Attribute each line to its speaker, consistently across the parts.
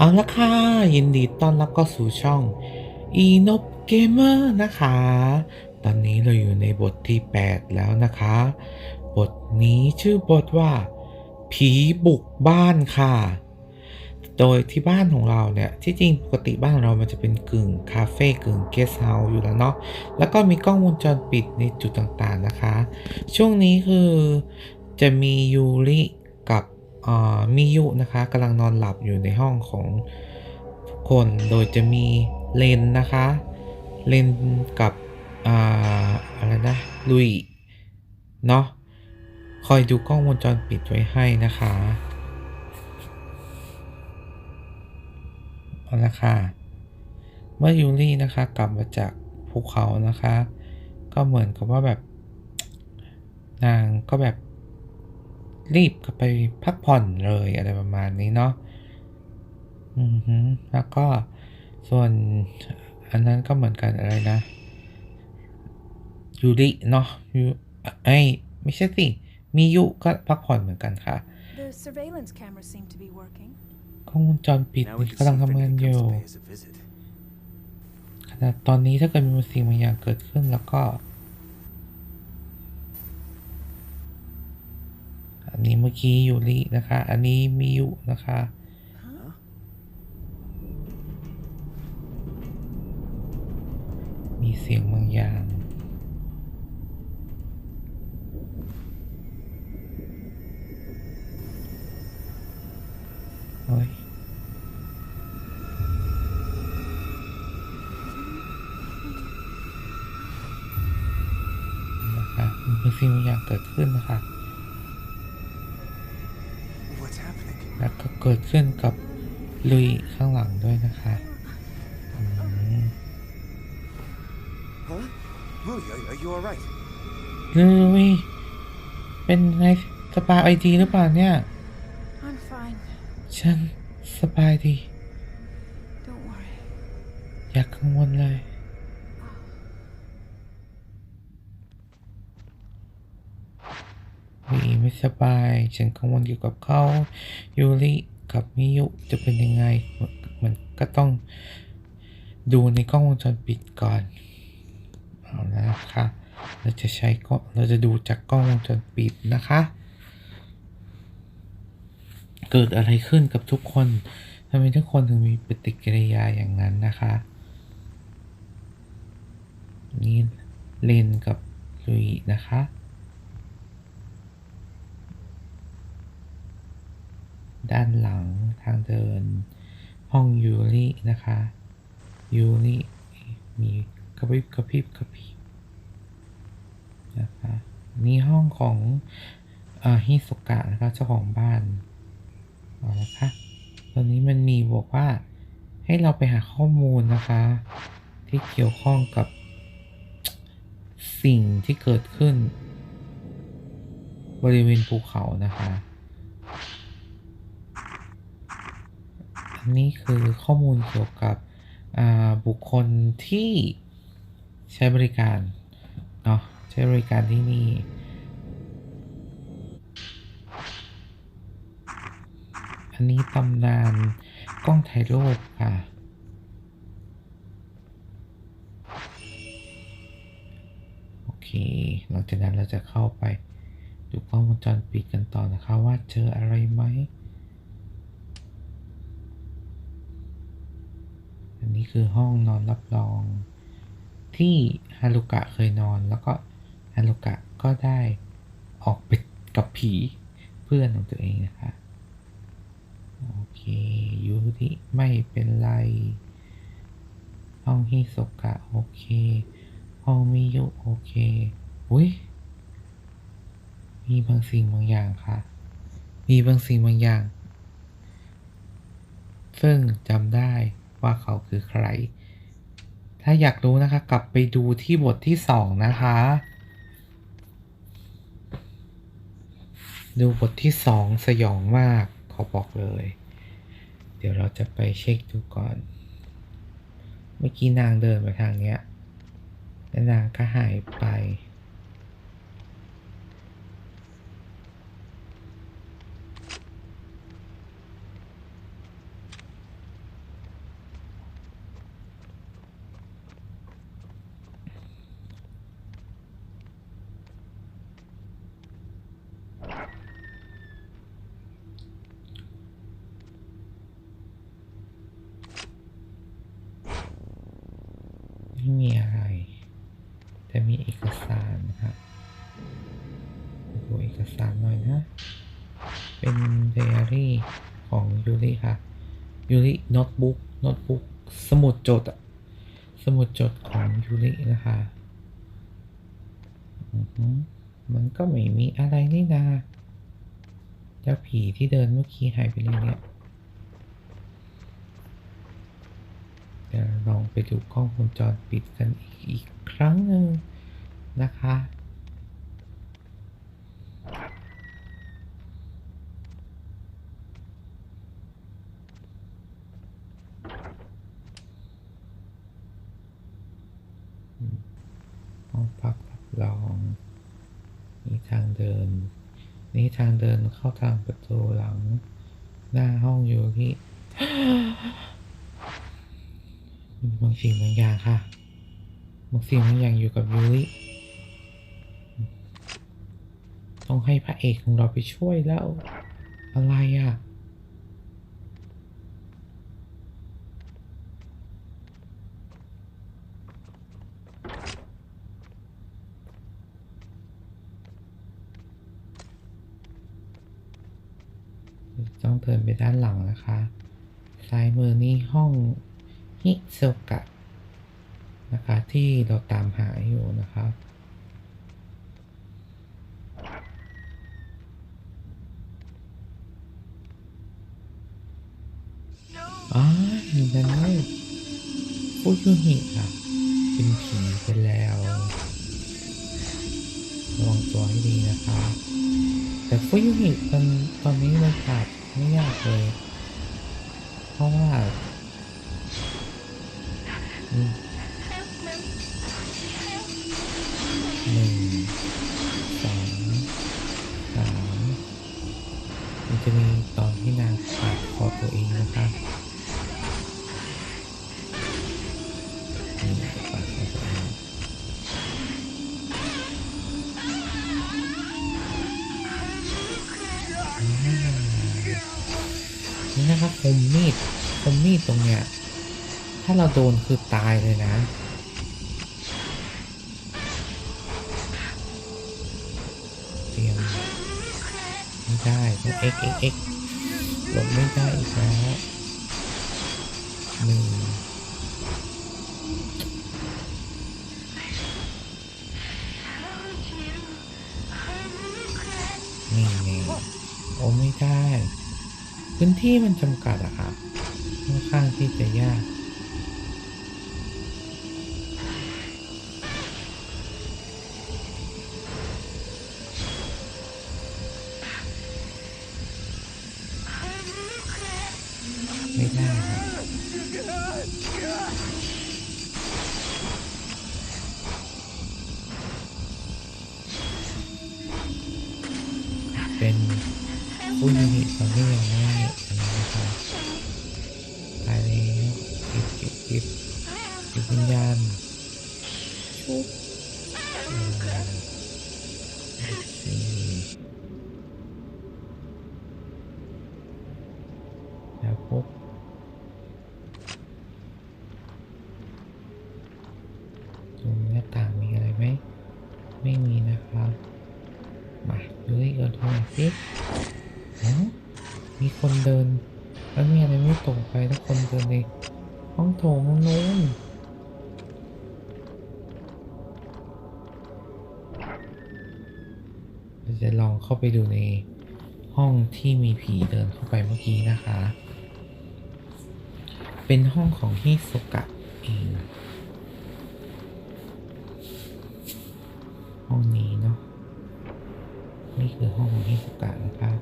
Speaker 1: เอาละค่ะ ยินดีต้อนรับเข้าสู่ช่อง e n o b Gamer นะคะ ตอนนี้เราอยู่ในบทที่ 8 แล้วนะคะ บทนี้ชื่อบทว่า ผีบุกบ้านค่ะ โดยที่บ้านของเราเนี่ย ที่จริงปกติบ้านเรามันจะเป็นกึ่งคาเฟ่กึ่งเกสเฮาส์อยู่แล้วเนาะแล้วก็มีกล้องวงจรปิดในจุดต่างๆนะคะ ช่วงนี้คือจะมียูริ มิยุนะคะกำลังนอนหลับอยู่ในห้องของทุกคนโดยจะมีเลนนะคะเลนกับออะไรนะลุยเนาะคอยดูกล้องวงจรปิดไว้ให้นะคะเอาละค่ะเมื่อยูรี่นะคะกลับมาจากภูเขานะคะ ก็เหมือนกับว่าแบบนางก็แบบ รีบก็ไปพักผ่อนเลยอะไรประมาณนี้เนาะอือฮึแล้วก็ส่วนอันนั้นก็เหมือนกันอะไรนะยูริเนาะยูไอยไม่ใช่สิมียุก็พักผ่อนเหมือนกันค่ะ
Speaker 2: The surveillance cameras seem to be working.
Speaker 1: กล้องวงจรปิด
Speaker 3: Now we
Speaker 1: นี่
Speaker 3: can
Speaker 1: กำลัง
Speaker 3: see if
Speaker 1: ทำงาน
Speaker 3: anything
Speaker 1: อยู่
Speaker 3: comes to pay us a visit.
Speaker 1: ขนาดตอนนี้ถ้าเกิดมีสิ่งบางอย่างเกิดขึ้นแล้วก็ อันนี้เมื่อกี้ยูรินะคะ อันนี้มิยุนะคะมีเสียงบางอย่างเฮ้ย นะคะมีเสิ่งบางอย่างเกิดขึ้นนะคะ เกิดขึ้นกับลุยข้างหลังด้วยนะคะอืม
Speaker 3: Huh? Louie, are, are you alright?
Speaker 1: ลุยเป็นไงสบายดีหรือเปล่าเนี่ย
Speaker 2: I'm fine.
Speaker 1: ฉันสบายดี
Speaker 2: Don't worry.
Speaker 1: อย่ากังวลเลยวีไม่สบาย ฉันกังวลเกี่ยวกับเขายูริ กับมิยุจะเป็นยังไงมันก็ต้องดูในกล้องวงจรปิดก่อนเอาละนะคะเราจะใช้กล้องเราจะดูจากกล้องวงจรปิดนะคะ เกิดอะไรขึ้นกับทุกคนทำไมทุกคนถึงมีปฏิกิริยาอย่างนั้นนะคะ นี่เลนกับลุยนะคะ ด้านหลังทางเดิน ห้องยูรินะคะยูริมีกระพริบกระพริบกระพริบนะคะนี่ห้องของอฮิสุกะนะคะเจ้าของบ้านเอาละค่ะตอนนี้มันมีบอกว่าให้เราไปหาข้อมูลนะคะ ที่เกี่ยวข้องกับสิ่งที่เกิดขึ้น บริเวณภูเขานะคะ อั นนี้คือข้อมูลเกี่ยวกับบุคคลที่ใช้บริการเนาะใช้บริการที่นี่อันนี้ตำนานกล้องถ่ายรูปค่ะโอเคหลังจากนั้นเราจะเข้าไปดูกล้องวงจรปิดกันต่อนะคะว่าเจออะไรไหม นี้คือห้องนอนรับรอง ที่ฮารุกะเคยนอนแล้วก็ฮารุกะก็ได้ออกไปกับผีเพื่อนของตัวเองนะคะ โอเคยูริไม่เป็นไร ห้องฮิโซกะโอเค ห้องมิยุโอเค อุ้ยมีบางสิ่งบางอย่างค่ะ มีบางสิ่งบางอย่าง ซึ่งจำได้ ว่าเขาคือใคร ถ้าอยากรู้นะคะกลับไปดูที่บทที่สองนะคะ ดูบทที่สองสยองมากขอบอกเลย เดี๋ยวเราจะไปเช็คดูก่อน เมื่อกี้นางเดินไปทางเนี้ยแล้วนางก็หายไป เอกสารนะฮะดู เอกสารหน่อยนะ เป็นไดอารี่ของยูริค่ะ ยูริโน้ตบุ๊กโน้ตบุ๊กสมุดจดอะสมุดจดของยูรินะคะ มันก็ไม่มีอะไรนี่นาเจ้าผีที่เดินเมื่อกี้หายไปเลยเนี่ยเดี๋ยวลองไปดูกล้องวงจรปิดกันอีกอีกครั้งหนึ่งนะคะ ห้องพักรับรองนี่ทางเดิน นี้ทางเดินเข้าทางประตูหลัง หน้าห้องอยู่ที่บางสิ่งบางอย่างค่ะบางสิ่งบางอย่างอยู่กับยุ้ยต้องให้พระเอกของเราไปช่วยแล้ว อะไรอะอง เดินไปด้านหลังนะคะ ซ้ายมือนี่ห้องฮิโซกะนะคะที่เราตามหาอยู่นะคะอ๋อนี่นั่นเลยฟูยุหิค่ะ เป็นผีไปแล้วระวังตัวให้ดีนะคะ แต่ฟูยุหิตอนตอนนี้มันขาด ไม่ยากเลย เพราะว่าหนึ่งสองสามมันจะมีตอนที่นางปาดคอตัวเองนะคะนี่ปาดคอตัวเอง นะครับคมมีดคมมีดตรงเนี้ย ถ้าเราโดนคือตายเลยนะเตรียมไม่ได้ต้อง x x x หลบไม่ได้อีกแล้วหนึ่งนี่นี่โอ้ไม่ได้ พื้นที่มันจำกัดอะค่ะค่อนข้างที่จะยากไม่ได้ครับเป็นผู้ยูนิตตอนนี้ยังง่ายตายแล้วเก็บเก็บเก็บเก็บวิญญาณชุบอืมโอเคแล้วพบตรงหน้าต่างมีอะไรไหม ไม่มีนะครับ มาดูอีกอันหน่อยสิ เราจะลองเข้าไปดูในห้องที่มีผีเดินเข้าไปเมื่อกี้นะคะ เป็นห้องของฮิโซกะเองห้องนี้เนาะ นี่คือห้องของฮิสุกะนะครับ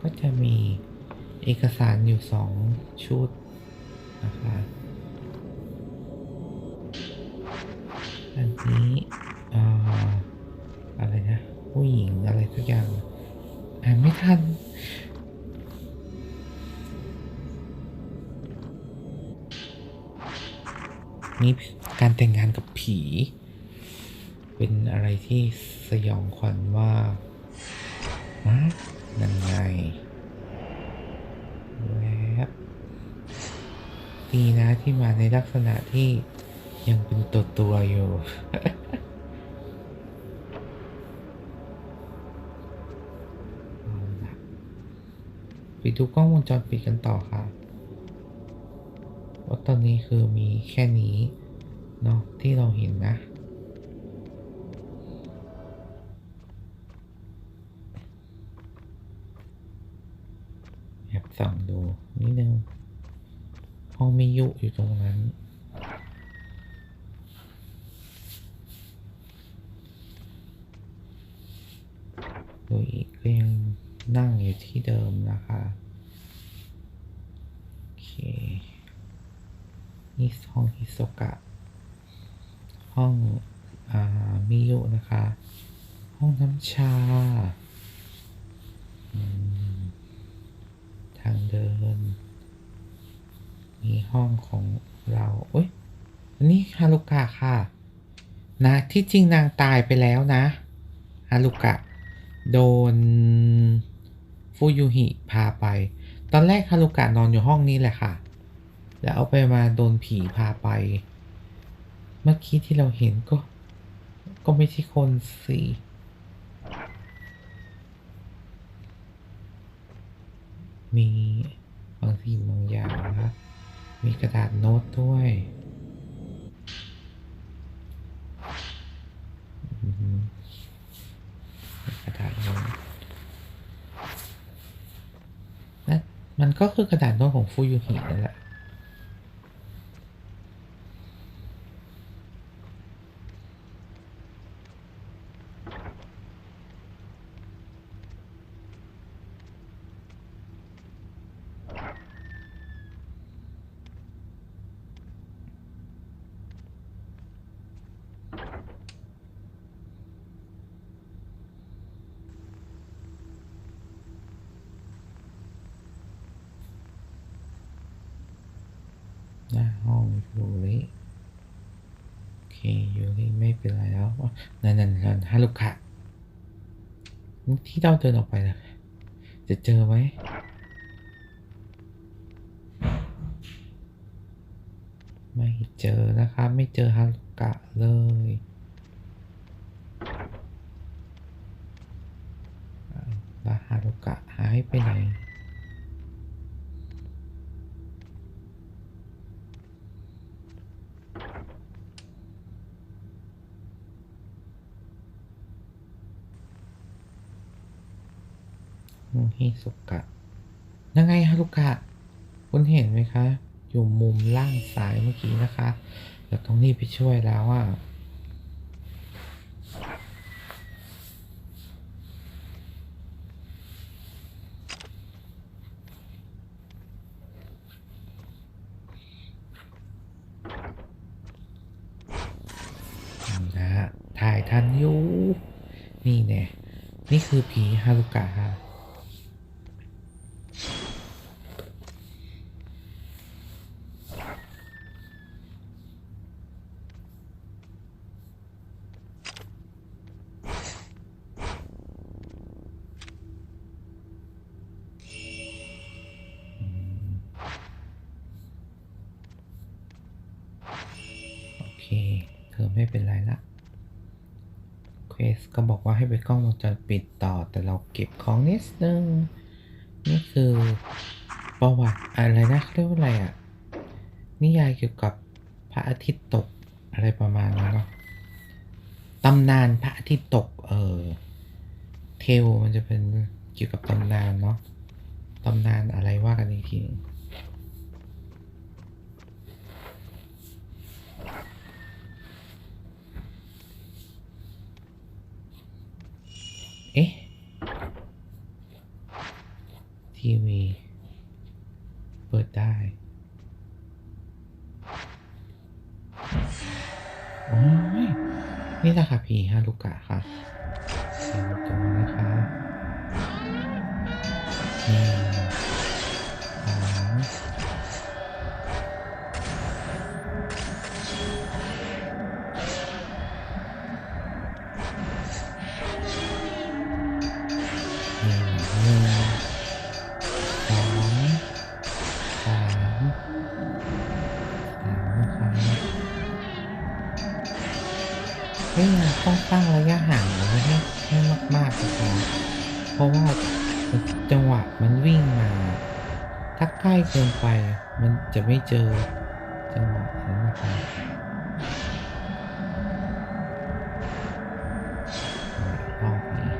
Speaker 1: ก็จะมีเอกสารอยู่สองชุดนะคะ อันนี้ ทุกอย่างอ่านไม่ทันนี่การแต่งงานกับผี เป็นอะไรที่สยองขวัญว่าฮะยังไงแวบดีนะที่มาในลักษณะที่ยังเป็นตัวตัวอยู่ เอาล่ะไปดูกกล้องวงจรปิดกันต่อค่ะว่าตอนนี้คือมีแค่นี้เนาะที่เราเห็นนะ แอบส่องดูนิดนึงห้องมิยุอยู่ตรงนั้นดยอีกก็ยัง นั่งอยู่ที่เดิมนะคะโอเคนี่ห้องฮิโซกะ ห้องอามิยุนะคะ ห้องน้ำชา ทางเดิน มีห้องของเราเอ้ยอันนี้ฮารุกะค่ะ นะที่จริงนางตายไปแล้วนะฮารุกะ โดน ฟูยุหิพาไป ตอนแรกฮารุกะนอนอยู่ห้องนี้แหละค่ะ แล้วเอาไปมาโดนผีพาไป เมื่อกี้ที่เราเห็นก็ ก็ไม่ใช่คนสิมีบางสิ่งบางอย่างนะ มีกระดาษโน้ตด้วยอือหือมีกระดาษโน้ตนั่น มันก็คือกระดาษโน้ตของฟูยุหินั่นแหละ หน้าห้องยูริโอเคยูริไม่เป็นไรแล้วนั่นนั่นนั่นฮารุกะที่เราเดินออกไปนะจะเจอไหมไม่เจอนะครับ ไม่เจอฮารุกะเลยอ้าวแล้วฮารุกะหายไปไหน มุ ฮิสุกะยังไงฮารุกะ คุณเห็นไหมคะ อยู่มุมล่างซ้ายเมื่อกี้นะคะเดี๋ยวต้องรีบไปช่วยแล้วอะนะฮะถ่ายทันอยู่ นี่แน่นี่คือผีฮารุกะฮะ อไม่เป็นไรละเควสก็บอกว่าให้ไปกล้องวงจรปิดต่อ แต่เราเก็บของนิดนึง นี่คือประวัติอะไรนะเรียกว่าอะไรอะ่ะ นิยายเกี่ยวกับพระอาทิตย์ตกอะไรประมาณนั้นเนาะตำนานพระอาทิตย์ตก เออเทลมันจะเป็นเกี่ยวกับตำนานเนาะตำนานอะไรว่ากันอีกทีนึงเอ๊ะ ทีวี เปิด ได้โอ้ยนี่แหละค่ะผีฮารุกะค่ะเสียงตัวนะ เกินไปมันจะไม่เจอจังหวะนั้นนะคะรอบนี้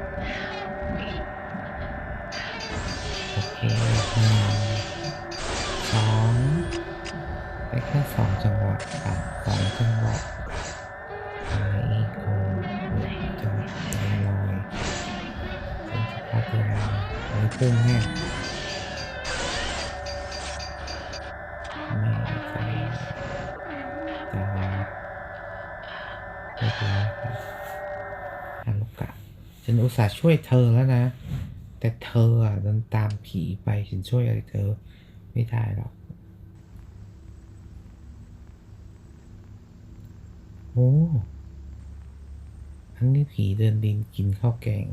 Speaker 1: โอเคหนึ่งสองไปแค่สองจังหวะค่ะสองจังหวะไรอีกโอ้โหจังหวะลอยเป็นสภาพเดินมาไอ้เพุ่งแน่ ฉันอุตส่าห์ช่วยเธอแล้วนะ แต่เธออะเดินตามผีไปฉันช่วยอะไรเธอไม่ได้หรอกโอ้อันนี้ผีเดินดินกินข้าวแกง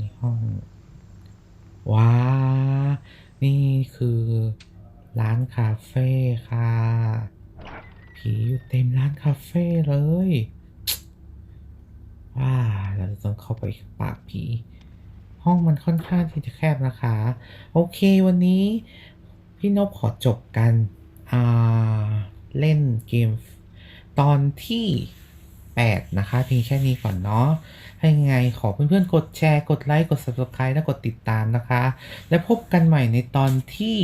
Speaker 1: นี่ห้อง ว้า นี่คือ ร้านคาเฟ่ค่ะ ผีอยู่เต็มร้านคาเฟ่เลยว้าเราจะต้องเข้าไปปากผี ห้องมันค่อนข้างที่จะแคบนะคะ โอเควันนี้ พี่นพขอจบกันอ่าเล่นเกมตอนที่ 8 นะคะ เพียงแค่นี้ก่อนเนาะให้ไงขอเพื่อนๆ กดแชร์ กดไลค์ กด subscribe และกดติดตามนะคะ และพบกันใหม่ในตอนที่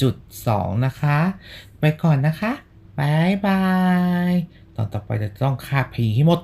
Speaker 1: 8.2 นะคะ ไปก่อนนะคะบายบาย ตอนต่อไปจะต้องฆ่าผีให้หมด